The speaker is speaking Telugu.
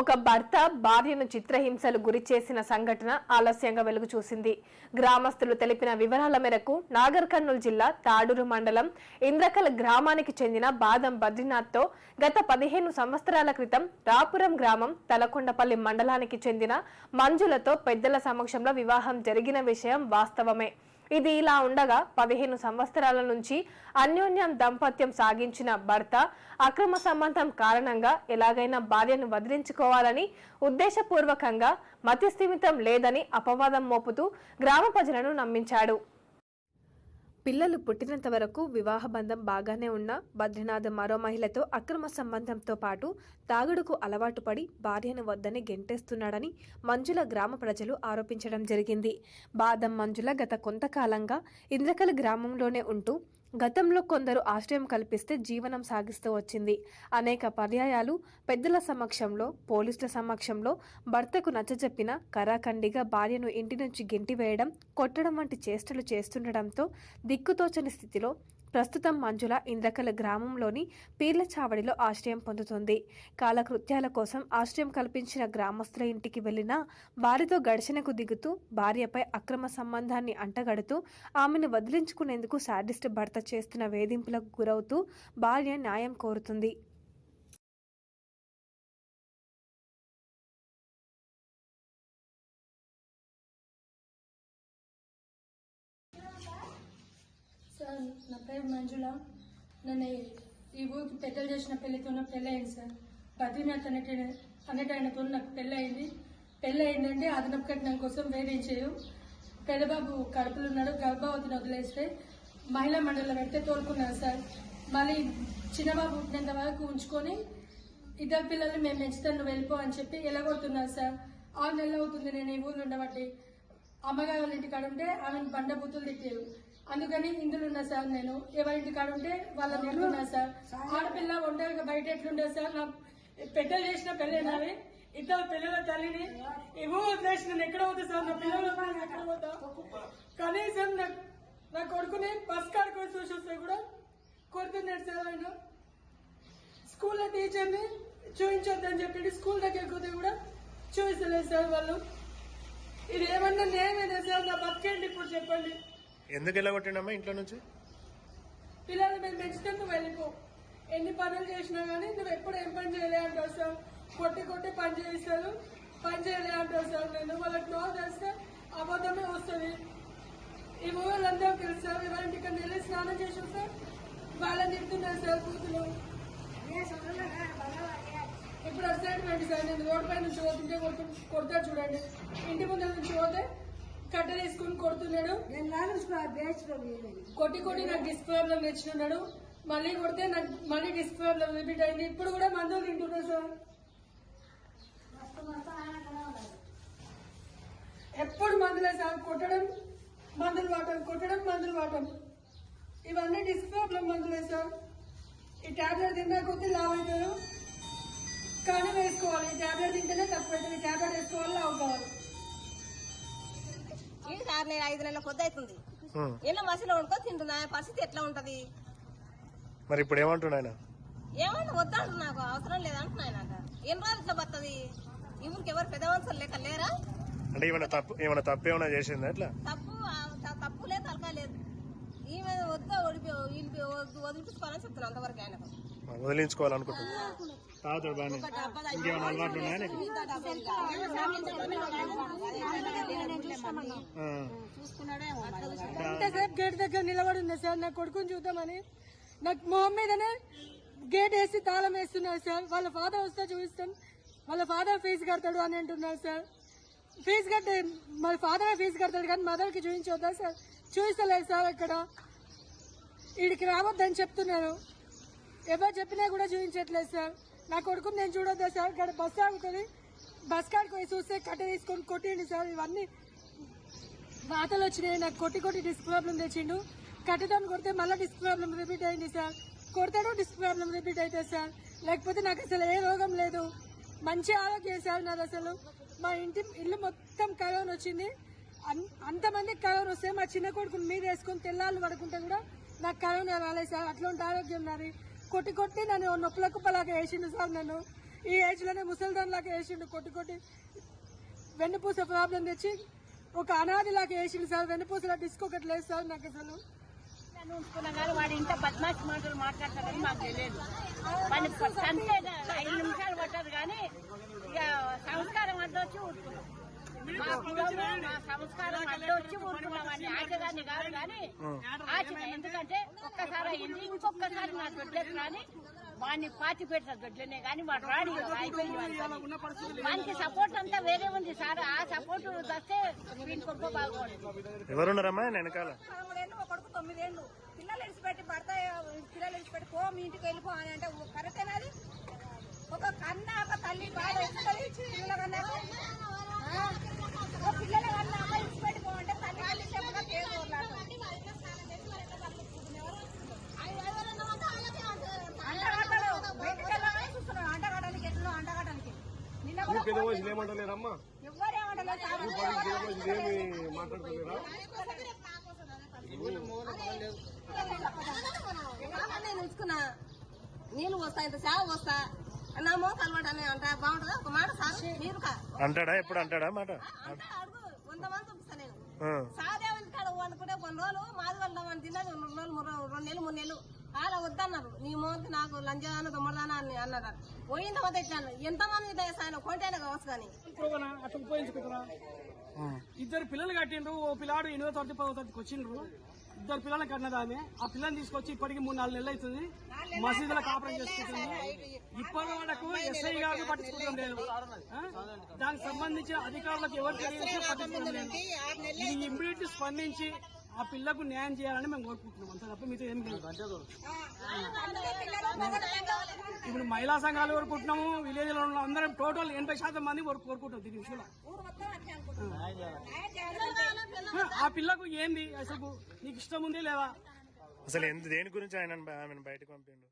ఒక భర్త భార్యను చిత్రహింసలు గురి చేసిన సంఘటన ఆలస్యంగా వెలుగు చూసింది. గ్రామస్తులు తెలిపిన వివరాల మేరకు నాగర్ కర్నూలు జిల్లా తాడూరు మండలం ఇంద్రకల్ గ్రామానికి చెందిన బాదం బద్రీనాథ్తో గత పదిహేను సంవత్సరాల క్రితం రాపురం గ్రామం తలకొండపల్లి మండలానికి చెందిన మంజులతో పెద్దల సమక్షంలో వివాహం జరిగిన విషయం వాస్తవమే. ఇది ఇలా ఉండగా పదిహేను సంవత్సరాల నుంచి అన్యోన్యం దంపత్యం సాగించిన భర్త అక్రమ సంబంధం కారణంగా ఎలాగైనా భార్యను వదిలించుకోవాలని ఉద్దేశపూర్వకంగా మతిస్థిమితం లేదని అపవాదం మోపుతూ గ్రామ ప్రజలను నమ్మించాడు. పిల్లలు పుట్టినంత వరకు వివాహ బంధం బాగానే ఉన్న బద్రీనాథ్ మరో మహిళతో అక్రమ సంబంధంతో పాటు తాగుడుకు అలవాటు పడి భార్యను వద్దని గెంటేస్తున్నాడని మంజుల గ్రామ ప్రజలు ఆరోపించడం జరిగింది. బాదం మంజుల గత కొంతకాలంగా ఇంద్రకల్ గ్రామంలోనే ఉంటూ గతంలో కొందరు ఆశ్రయం కల్పిస్తే జీవనం సాగిస్తూ వచ్చింది. అనేక పర్యాయాలు పెద్దల సమక్షంలో పోలీసుల సమక్షంలో భర్తకు నచ్చజెప్పిన కరాఖండిగా భార్యను ఇంటి నుంచి గెంటివేయడం కొట్టడం వంటి చేష్టలు చేస్తుండటంతో దిక్కుతోచని స్థితిలో ప్రస్తుతం మంజుల ఇంద్రకల గ్రామంలోని పీర్ల చావడిలో ఆశ్రయం పొందుతుంది. కాలకృత్యాల కోసం ఆశ్రయం కల్పించిన గ్రామస్తుల ఇంటికి వెళ్ళిన భార్యతో ఘర్షణకు దిగుతూ భార్యపై అక్రమ సంబంధాన్ని అంటగడుతూ ఆమెను వదిలించుకునేందుకు సాడిస్ట్ భర్త చేస్తున్న వేధింపులకు గురవుతూ భార్య న్యాయం కోరుతుంది. పేరు మంజుల. నన్ను ఈ ఊరికి పెద్దలు చేసిన పెళ్ళితో పెళ్ళి అయింది సార్. బద్రీనాథ్ అనేట అనేటైనతో నాకు పెళ్ళి అయింది పెళ్ళి అయిందంటే అదనపు కట్నం కోసం వేధించేయు. పెద్దబాబు కడుపులు ఉన్నాడు. గర్భవతిని వదిలేస్తే మహిళా మండలిలో పెడితే తోలుకున్నాను సార్. మళ్ళీ చిన్నబాబు పుట్టినంత వరకు ఉంచుకొని ఇద్దరు పిల్లల్ని మేము పెంచుతాను వెళ్ళిపో అని చెప్పి ఎలగొడుతున్నారు సార్? ఆరు నెలలు అవుతుంది నేను ఈ ఊళ్ళో ఉండబట్టి. అమ్మగారు వాళ్ళ ఇంటి ఉంటే ఆమెను బండ తిట్టారు. అందుకని ఇందులో ఉన్నా సార్ నేను. ఎవరింటి కాడ ఉంటే వాళ్ళని తిడుతున్నా సార్. ఆడపిల్ల ఒంటరిగా బయట ఎట్లుండే సార్? నా పెద్దలు చేసిన పెళ్ళైనావి ఇద్దరు పిల్లల తల్లిని ఏవో వదిలేసిన ఎక్కడ పోతా సార్? నా పిల్లలు ఎక్కడ పోతా? కనీసం నా కొడుకుని బస్ కాడుకొని చూసి వస్తే కూడా కొడుతున్నాడు సార్ ఆయన. స్కూల్లో టీచర్ని చూపించొద్దని చెప్పి స్కూల్ దగ్గరికి పోతే కూడా చూపించలేదు సార్ వాళ్ళు. ఇది ఏమన్నా నేనే సార్? నా బతికేంటి ఇప్పుడు చెప్పండి. ఎందుకు ఎలా కొట్టిండమ్మా ఇంట్లో నుంచి? పిల్లలు మేము పెంచితే నువ్వు వెళ్ళిపో. ఎన్ని పనులు చేసినా గానీ నువ్వు ఎప్పుడు ఏం పని చేయలే అంటావు సార్? కొట్టి కొట్టి పని చేయిస్తారు. పని చేయలే అంటావు సార్ నేను వాళ్ళకి నో చేస్తే అబద్ధమే వస్తుంది. ఈ ఊళ్ళందరూ తెలుసు సార్. ఇవాళ ఇక్కడ వెళ్ళి స్నానం చేసాం సార్. వాళ్ళని తింటున్నారు సార్ కూతురు. ఇప్పుడు అసైన్మెంట్ సార్. నేను రోడ్డు పై నుంచి పోతుంటే కొడుతు- చూడండి. ఇంటి ముందర నుంచి పోతే కట్ట తీసుకుని కొడుతున్నాడు. కొట్టి కొట్టి నాకు డిస్క్ ప్రాబ్లం తెచ్చినాడు. మళ్ళీ కొడితే నాకు మళ్ళీ డిస్క్ ప్రాబ్లం రిపీట్ అయింది. ఇప్పుడు కూడా మందులు తింటున్నా సార్. ఎప్పుడు మందులే సార్ కొట్టడం మందులు వాడటం కొట్టడం మందులు వాడటం. ఇవన్నీ డిస్క్ ప్రాబ్లం మందులే సార్. ఈ టాబ్లెట్ తిన్నా కొద్దీ లావ్ అవుతారు కానీ వేసుకోవాలి. ఈ టాబ్లెట్ తింటేనే తక్కువ అవుతుంది. ఈ టాబ్లెట్ వేసుకోవాలి లావ్ కావాలి. సార్ నేను ఐదు నెలల కొద్ది అవుతుంది. ఎన్నో మసిలో వండుకొని తింటున్నా పరిస్థితి ఎట్లా ఉంటది? మరి ఇప్పుడు ఏమంటున్నా ఆయన? ఏమన్నా వద్దంటు నాకు అవసరం లేదంటున్నా నాకు ఎన్ని రోజులు ఇట్లా బతుంది ఈ ఊరికి ఎవరు పెద్ద మనుషులు లెక్క లేరా? అంటే ఏమైనా తప్పు ఏమైనా తప్పు ఏమైనా చేసిందా ఎట్లా తప్పు తప్పు లేదు తలకా లేదు. ఈమె వద్దు ఓడిపో వదిలిపించుకోవాలని చెప్తున్నా అంతవరకు ఆయనకు మరి వదిలించుకోవాలనుకుంటున్నా. తాగుతాడు బాగానే ఇంకేమైనా అలవాట్లు ఉన్నాయా నీకు? ఆ. ఎంతసేపు గేట్ దగ్గర నిలబడి ఉంది సార్ నా కొడుకుని చూద్దామని. నాకు మొహం మీదనే గేట్ వేసి తాళం వేస్తున్నారు సార్. వాళ్ళ ఫాదర్ వస్తే చూపిస్తాం వాళ్ళ ఫాదర్ ఫీజు కడతాడు అని అంటున్నారు సార్. ఫీజు కట్టే వాళ్ళ ఫాదర్ ఫీజు కడతాడు కానీ మదర్కి చూపించవద్దా సార్? చూపిస్తలేదు సార్ ఇక్కడ వీడికి రావద్దని చెప్తున్నారు. ఎవరు చెప్పినా కూడా చూపించట్లేదు సార్. నా కొడుకుని నేను చూడొద్దా సార్? ఇక్కడ బస్సు ఆగుతుంది. బస్ కాడికి పోయి చూస్తే కట్ట తీసుకొని కొట్టిండి సార్. ఇవన్నీ వాతలు వచ్చినాయి నాకు కొట్టి కొట్టి డిస్క్ ప్రాబ్లం తెచ్చిండు. కట్టడానికి కొడితే మళ్ళీ డిస్క్ ప్రాబ్లం రిపీట్ అయింది సార్. కొడతాడు డిస్క్ ప్రాబ్లం రిపీట్ అవుతుంది సార్. లేకపోతే నాకు అసలు ఏ రోగం లేదు. మంచి ఆరోగ్యం సార్ నాది అసలు. మా ఇంటి ఇల్లు మొత్తం కరోనా వచ్చింది. అన్- అంతమందికి కరోనా వస్తే మా చిన్న కొడుకుని మీద వేసుకొని తెల్లాళ్ళు పడుకుంటే కూడా నాకు కరోనా రాలేదు సార్. అట్లాంటి ఆరోగ్యం నాది. కొట్టి కొట్టి నన్ను నొప్పుల కుప్పలాగా వేసిండు సార్ నన్ను. ఈ ఏజ్లోనే లోనే లాగా వేసిండు. కొట్టి కొట్టి వెన్నుపూస ప్రాబ్లం తెచ్చి ఒక అనాది లాగా వేసిండు సార్. వెన్నుపూసలో డిస్క్ ఒకటి లేదు సార్ నాకు అసలు. ఉంచుకున్నా కానీ వాడు ఇంత బద్మాష్ మాటలు మాట్లాడతాడని మాకు తెలియదు. వాడిని అంతే ఐదు నిమిషాలు పట్టదు కానీ ఇక సంస్కారం అడ్డొచ్చి ఊరుకున్నాం. మా కులము, మా సంస్కారం అడ్డొచ్చి ఊరుకున్నాం. వాడిని ఆచదాన్ని కాదు కానీ ఆచద ఎందుకంటే ఒక్కసారి అయింది ఇంకొకసారి నా దొడ్లేదు కానీ వాడిని పాతి పెడతారు దొడ్లనే కానీ వాడు రాడు. వానికి సపోర్ట్ అంతా వేరే ఉంది సార్. ఆ సపోర్ట్ వస్తే ఒక్క బాగుంది ఎవరున్నారమ్మా వెనకాల? కొడుకు తొమ్మిదేళ్ళు. పిల్లలు ఇడిచిపెట్టి భర్త పిల్లలు ఇడిచిపెట్టి పో మీ ఇంటికి వెళ్ళిపో అని అంటే కరెక్టేనా అది ఒక కన్న ఒక తల్లి బాధ వస్తుంది పిల్లల కన్నా ఆ? ఒక పిల్లల కన్నా అమ్మ ఇడిచిపెట్టి పో అంటే తల్లి తల్లి చెప్పగా అంటగడ్డలు బయటకు వెళ్ళాలని చూస్తున్నాడు అంటగడ్డానికి ఎట్లా అంటగడ్డానికి ఏమంటలేరమ్మా? ఎవ్వరేమంటలేదు ఏమి మాట్లాడుతున్నారా నేను వస్తా ఇంత సేవ వస్తా నా మోత అలవాటు అని అంట. బాగుంటుందా? ఒక మాట సార్ మీరు కా- అంటాడా? ఎప్పుడు అంటాడా? మాట? వంద మంది చూపిస్తా నేను. సాదేవుని కాడ అనుకుంటే కొన్ని రోజులు మాది వెళ్దామని తిన్నది రెండు రోజులు మూడు రోజులు, రెండు నెలలు మూడు నెలలు. అలా వద్దన్నారు. నీ మోతి నాకు లంజదాన దొమ్మదానా అని అన్నారు. పోయింది పోతే ఇట్లాను ఎంతమంది ఆయన? కొంటేనే కావచ్చు కానీ? అట్లా ఇద్దరు పిల్లలు కట్టిండ్రు. ఓ పిల్లాడు ఎనిమిదో తరగతి పదో తరగతికి వచ్చిండ్రు. ఇద్దరు పిల్లలు కన్నది ఆమె. ఆ పిల్లని తీసుకొచ్చి ఇప్పటికి మూడు నాలుగు నెలలు అవుతుంది. మసీదులో కాపురం చేసుకుంటుంది. ఇప్పటి వరకు ఎస్ఐ గారు పట్టించుకోవడం లేదు? దానికి సంబంధించిన అధికారులకు ఎవరు తెలియజేసినా పట్టించుకోవడం లేదు. ఇది ఇమ్మీడియట్ స్పందించి ఆ పిల్లకు న్యాయం చేయాలని మేము కోరుకుంటున్నాం. అంత తప్ప మీతో ఏం లేదు. ఇప్పుడు మహిళా సంఘాలు కోరుకుంటున్నాము విలేజ్లో ఉన్న అందరం టోటల్ ఎనభై శాతం మంది కోరు- కోరుకుంటాం దీని విషయంలో ఆ పిల్లకు ఏంది? అసలు నీకు ఇష్టం ఉంది లేదా? అసలు దేని గురించి ఆయన బయటకు పంపిండు?